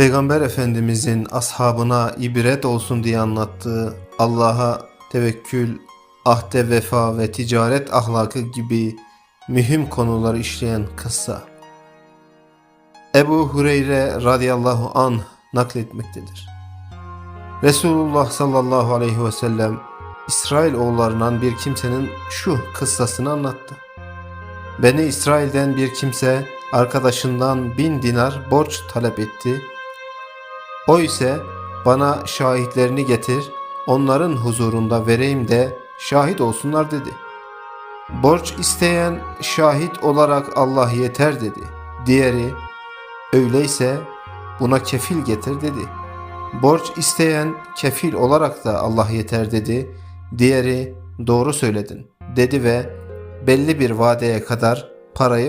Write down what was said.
Peygamber Efendimizin ashabına ibret olsun diye anlattığı Allah'a tevekkül, ahde vefa ve ticaret ahlakı gibi mühim konuları işleyen kıssa. Ebu Hureyre radıyallahu anh nakletmektedir. Resulullah sallallahu aleyhi ve sellem İsrail oğullarından bir kimsenin şu kıssasını anlattı. Beni İsrail'den bir kimse arkadaşından bin dinar borç talep etti. O ise bana şahitlerini getir, onların huzurunda vereyim de şahit olsunlar dedi. Borç isteyen şahit olarak Allah yeter dedi. Diğeri öyleyse buna kefil getir dedi. Borç isteyen kefil olarak da Allah yeter dedi. Diğeri doğru söyledin dedi ve belli bir vadeye kadar parayı